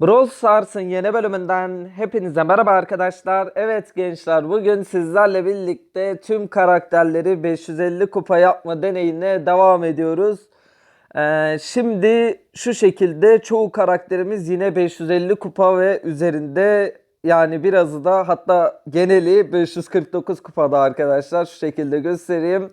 Brawl Stars'ın yeni bölümünden hepinize merhaba arkadaşlar. Evet gençler bugün sizlerle birlikte tüm karakterleri 550 kupa yapma deneyine devam ediyoruz. Ee, şimdi şu şekilde çoğu karakterimiz yine 550 kupa ve üzerinde yani birazı da hatta geneli 549 kupada arkadaşlar şu şekilde göstereyim.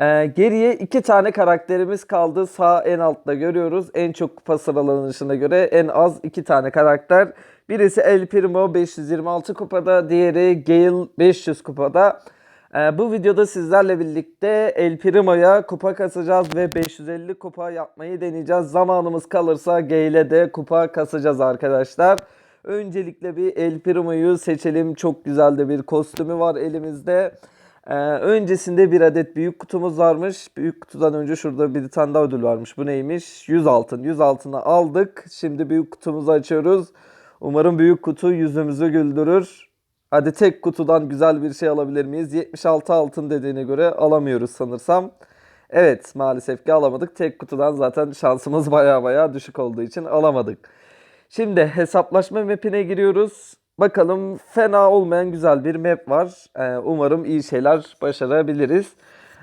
Ee, geriye iki tane karakterimiz kaldı. Sağ en altta görüyoruz. En çok kupa sıralanışına göre en az iki tane karakter. Birisi El Primo 526 kupada, diğeri Gale 500 kupada. Ee, bu videoda sizlerle birlikte El Primo'ya kupa kasacağız ve 550 kupa yapmayı deneyeceğiz. Zamanımız kalırsa Gale'e de kupa kasacağız arkadaşlar. Öncelikle bir El Primo'yu seçelim. Çok güzel de bir kostümü var elimizde. Ee, öncesinde bir adet büyük kutumuz varmış. Büyük kutudan önce şurada bir tane daha ödül varmış. Bu neymiş? 100 altın. 100 altını aldık. Şimdi büyük kutumuzu açıyoruz. Umarım büyük kutu yüzümüzü güldürür. Hadi tek kutudan güzel bir şey alabilir miyiz? 76 altın dediğine göre alamıyoruz sanırsam. Evet maalesef ki alamadık. Tek kutudan zaten şansımız baya baya düşük olduğu için alamadık. Şimdi hesaplaşma mapine giriyoruz. Bakalım fena olmayan güzel bir map var. Ee, umarım iyi şeyler başarabiliriz.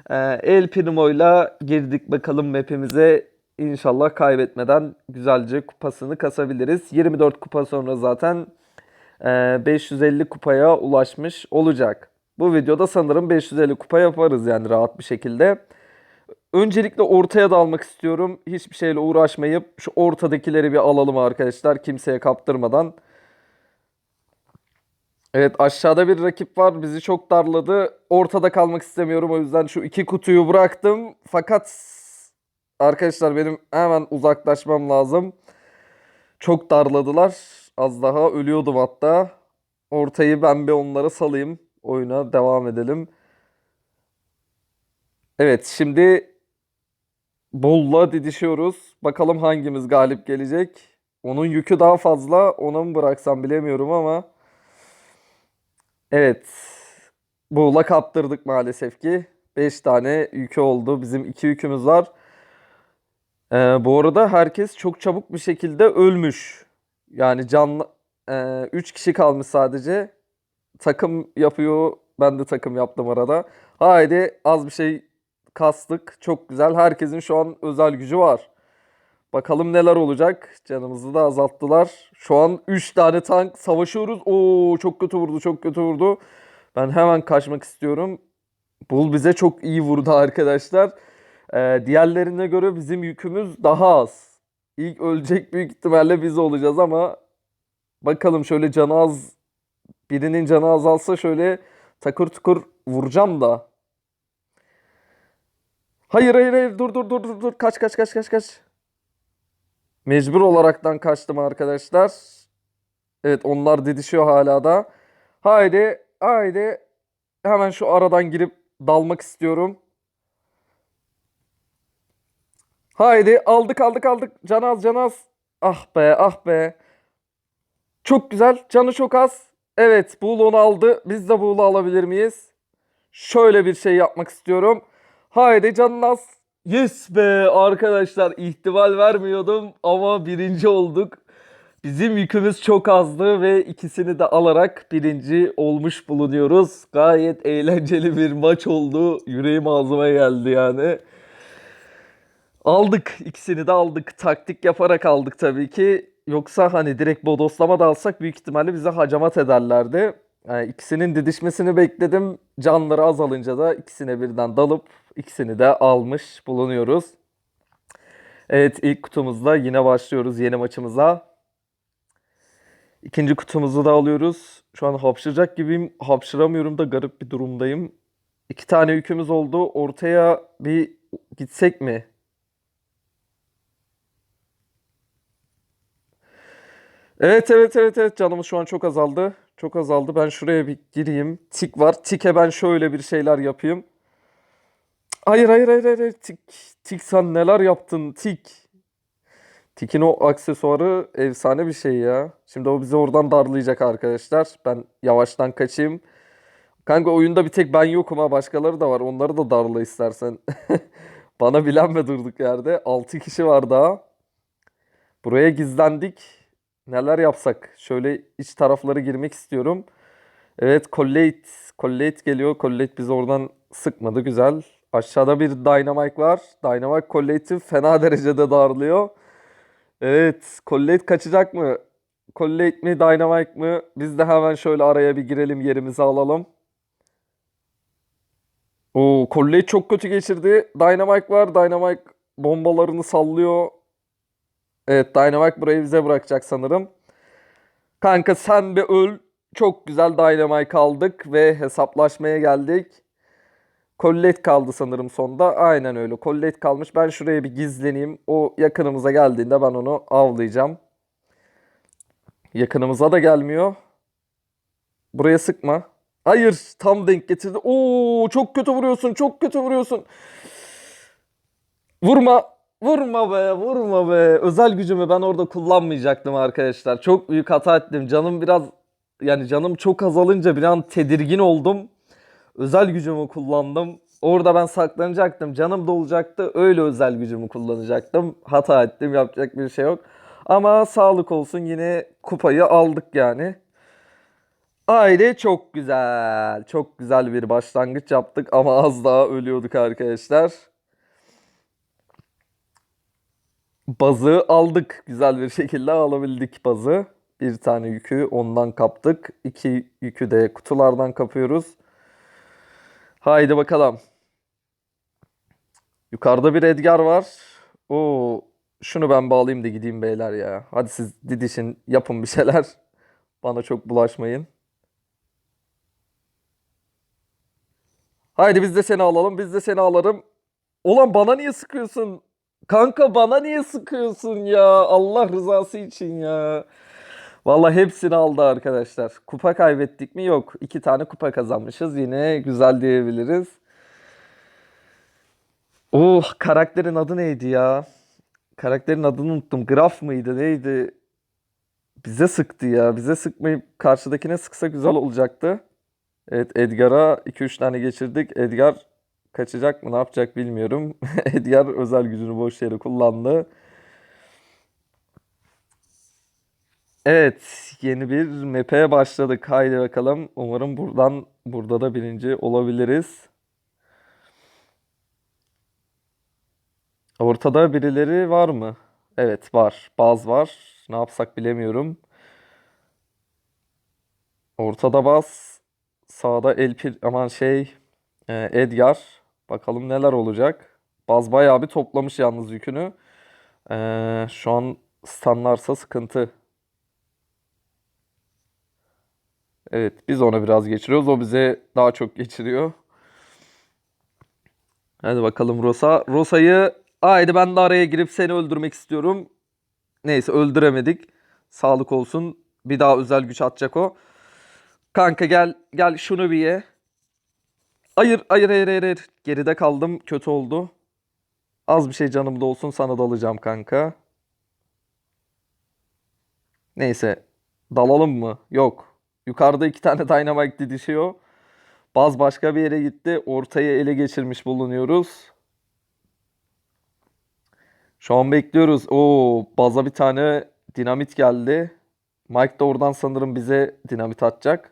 Ee, El Primo'yla girdik bakalım mapimize. İnşallah kaybetmeden güzelce kupasını kasabiliriz. 24 kupa sonra zaten e, 550 kupaya ulaşmış olacak. Bu videoda sanırım 550 kupa yaparız yani rahat bir şekilde. Öncelikle ortaya da almak istiyorum. Hiçbir şeyle uğraşmayıp şu ortadakileri bir alalım arkadaşlar. Kimseye kaptırmadan. Evet aşağıda bir rakip var. Bizi çok darladı. Ortada kalmak istemiyorum. O yüzden şu iki kutuyu bıraktım. Fakat arkadaşlar benim hemen uzaklaşmam lazım. Çok darladılar. Az daha ölüyordum hatta. Ortayı ben bir onlara salayım. Oyuna devam edelim. Evet şimdi Bull'la didişiyoruz. Bakalım hangimiz galip gelecek. Onun yükü daha fazla. Ona mı bıraksam bilemiyorum ama. Evet. Bull'a kaptırdık maalesef ki. 5 tane yükü oldu. Bizim 2 yükümüz var. Ee, bu arada herkes çok çabuk bir şekilde ölmüş. Yani canlı 3 kişi kalmış sadece. Takım yapıyor. Ben de takım yaptım arada. Haydi az bir şey kastık. Çok güzel. Herkesin şu an özel gücü var. Bakalım neler olacak. Canımızı da azalttılar. Şu an 3 tane tank savaşıyoruz. Oo çok kötü vurdu, çok kötü vurdu. Ben hemen kaçmak istiyorum. Bull bize çok iyi vurdu arkadaşlar. Ee, diğerlerine göre bizim yükümüz daha az. İlk ölecek büyük ihtimalle biz olacağız ama bakalım şöyle canı az birinin canı azalsa şöyle takır tukur vuracağım da. Hayır hayır hayır dur dur dur dur dur kaç kaç kaç kaç kaç. Mecbur olaraktan kaçtım arkadaşlar. Evet onlar didişiyor hala da. Haydi haydi hemen şu aradan girip dalmak istiyorum. Haydi aldık aldık aldık. Canaz canaz. Ah be ah be. Çok güzel. Canı çok az. Evet Buğul onu aldı. Biz de Buğul'u alabilir miyiz? Şöyle bir şey yapmak istiyorum. Haydi canın az. Yes be arkadaşlar ihtimal vermiyordum ama birinci olduk. Bizim yükümüz çok azdı ve ikisini de alarak birinci olmuş bulunuyoruz. Gayet eğlenceli bir maç oldu. Yüreğim ağzıma geldi yani. Aldık ikisini de aldık. Taktik yaparak aldık tabii ki. Yoksa hani direkt bodoslama da alsak büyük ihtimalle bize hacamat ederlerdi. Yani ikisinin didişmesini bekledim. Canları azalınca da ikisine birden dalıp ikisini de almış bulunuyoruz. Evet ilk kutumuzda yine başlıyoruz yeni maçımıza. İkinci kutumuzu da alıyoruz. Şu an hapşıracak gibiyim. Hapşıramıyorum da garip bir durumdayım. İki tane yükümüz oldu. Ortaya bir gitsek mi? Evet evet evet evet canımız şu an çok azaldı. Çok azaldı. Ben şuraya bir gireyim. Tik var. Tik'e ben şöyle bir şeyler yapayım. Hayır hayır hayır hayır. Tik, tik sen neler yaptın Tik. Tik'in o aksesuarı efsane bir şey ya. Şimdi o bizi oradan darlayacak arkadaşlar. Ben yavaştan kaçayım. Kanka oyunda bir tek ben yokum ha. Başkaları da var. Onları da darla istersen. Bana bilenme durduk yerde. 6 kişi var daha. Buraya gizlendik. Neler yapsak? Şöyle iç tarafları girmek istiyorum. Evet Collate. Collate geliyor. Collate bizi oradan sıkmadı. Güzel. Aşağıda bir Dynamite var. Dynamite Collate'i fena derecede darlıyor. Evet. Collate kaçacak mı? Collate mi Dynamite mı? Biz de hemen şöyle araya bir girelim yerimizi alalım. Oo, Collate çok kötü geçirdi. Dynamite var. Dynamite bombalarını sallıyor. Evet Dynamite burayı bize bırakacak sanırım. Kanka sen bir öl. Çok güzel Dynamite aldık ve hesaplaşmaya geldik. Collet kaldı sanırım sonda. Aynen öyle. Collet kalmış. Ben şuraya bir gizleneyim. O yakınımıza geldiğinde ben onu avlayacağım. Yakınımıza da gelmiyor. Buraya sıkma. Hayır, tam denk getirdi. Oo, çok kötü vuruyorsun. Çok kötü vuruyorsun. Vurma. Vurma be, vurma be. Özel gücümü ben orada kullanmayacaktım arkadaşlar. Çok büyük hata ettim. Canım biraz yani canım çok azalınca bir an tedirgin oldum. Özel gücümü kullandım. Orada ben saklanacaktım. Canım dolacaktı. Öyle özel gücümü kullanacaktım. Hata ettim. Yapacak bir şey yok. Ama sağlık olsun yine kupayı aldık yani. Aile çok güzel. Çok güzel bir başlangıç yaptık ama az daha ölüyorduk arkadaşlar. Bazı aldık. Güzel bir şekilde alabildik bazı. Bir tane yükü ondan kaptık. İki yükü de kutulardan kapıyoruz. Haydi bakalım. Yukarıda bir Edgar var. Oo, şunu ben bağlayayım da gideyim beyler ya. Hadi siz didişin, yapın bir şeyler. Bana çok bulaşmayın. Haydi biz de seni alalım, biz de seni alalım. Ulan bana niye sıkıyorsun? Kanka bana niye sıkıyorsun ya? Allah rızası için ya. Vallahi hepsini aldı arkadaşlar. Kupa kaybettik mi? Yok. İki tane kupa kazanmışız. Yine güzel diyebiliriz. Oh karakterin adı neydi ya? Karakterin adını unuttum. Graf mıydı neydi? Bize sıktı ya. Bize sıkmayıp karşıdakine sıksa güzel olacaktı. Evet Edgar'a 2-3 tane geçirdik. Edgar kaçacak mı ne yapacak bilmiyorum. Edgar özel gücünü boş yere kullandı. Evet, yeni bir map'e başladık. Haydi bakalım. Umarım buradan burada da birinci olabiliriz. Ortada birileri var mı? Evet, var. Baz var. Ne yapsak bilemiyorum. Ortada Baz, sağda Elpir aman şey e, Edgar. Bakalım neler olacak. Baz bayağı bir toplamış yalnız yükünü. E, şu an stunlarsa sıkıntı. Evet, biz ona biraz geçiriyoruz. O bize daha çok geçiriyor. Hadi bakalım Rosa. Rosa'yı haydi ben de araya girip seni öldürmek istiyorum. Neyse öldüremedik. Sağlık olsun. Bir daha özel güç atacak o. Kanka gel gel şunu bir ye. Hayır hayır hayır hayır. hayır. Geride kaldım. Kötü oldu. Az bir şey canımda olsun sana dalacağım kanka. Neyse. Dalalım mı? Yok. Yukarıda iki tane Dynamite didişiyor. Baz başka bir yere gitti. Ortayı ele geçirmiş bulunuyoruz. Şu an bekliyoruz. Oo, Baz'a bir tane dinamit geldi. Mike de oradan sanırım bize dinamit atacak.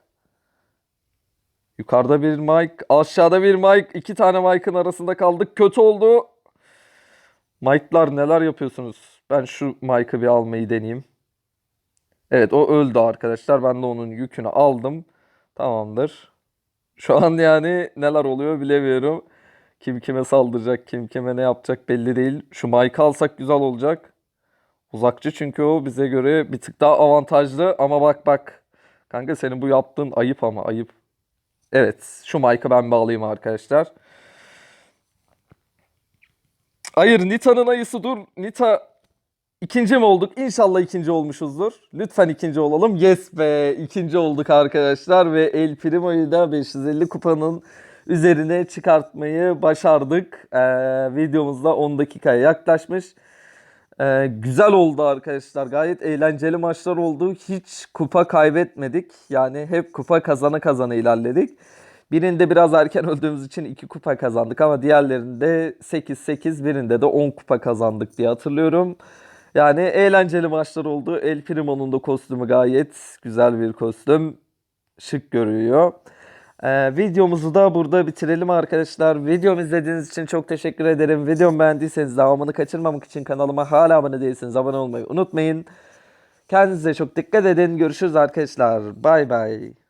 Yukarıda bir Mike, aşağıda bir Mike. İki tane Mike'ın arasında kaldık. Kötü oldu. Mike'lar neler yapıyorsunuz? Ben şu Mike'ı bir almayı deneyeyim. Evet o öldü arkadaşlar. Ben de onun yükünü aldım. Tamamdır. Şu an yani neler oluyor bilemiyorum. Kim kime saldıracak, kim kime ne yapacak belli değil. Şu Mike'ı alsak güzel olacak. Uzakçı çünkü o bize göre bir tık daha avantajlı. Ama bak bak. Kanka senin bu yaptığın ayıp ama ayıp. Evet şu Mike'ı ben bağlayayım arkadaşlar. Hayır Nita'nın ayısı dur. Nita İkinci mi olduk? İnşallah ikinci olmuşuzdur. Lütfen ikinci olalım. Yes be ikinci olduk arkadaşlar ve El Primo'yu da 550 kupanın üzerine çıkartmayı başardık. Ee, videomuzda 10 dakikaya yaklaşmış. Ee, güzel oldu arkadaşlar. Gayet eğlenceli maçlar oldu. Hiç kupa kaybetmedik. Yani hep kupa kazana kazana ilerledik. Birinde biraz erken öldüğümüz için 2 kupa kazandık ama diğerlerinde 8-8 birinde de 10 kupa kazandık diye hatırlıyorum. Yani eğlenceli maçlar oldu. El Primo'nun da kostümü gayet güzel bir kostüm. Şık görüyor. Ee, videomuzu da burada bitirelim arkadaşlar. Videomu izlediğiniz için çok teşekkür ederim. Videomu beğendiyseniz devamını kaçırmamak için kanalıma hala abone değilseniz abone olmayı unutmayın. Kendinize çok dikkat edin. Görüşürüz arkadaşlar. Bay bay.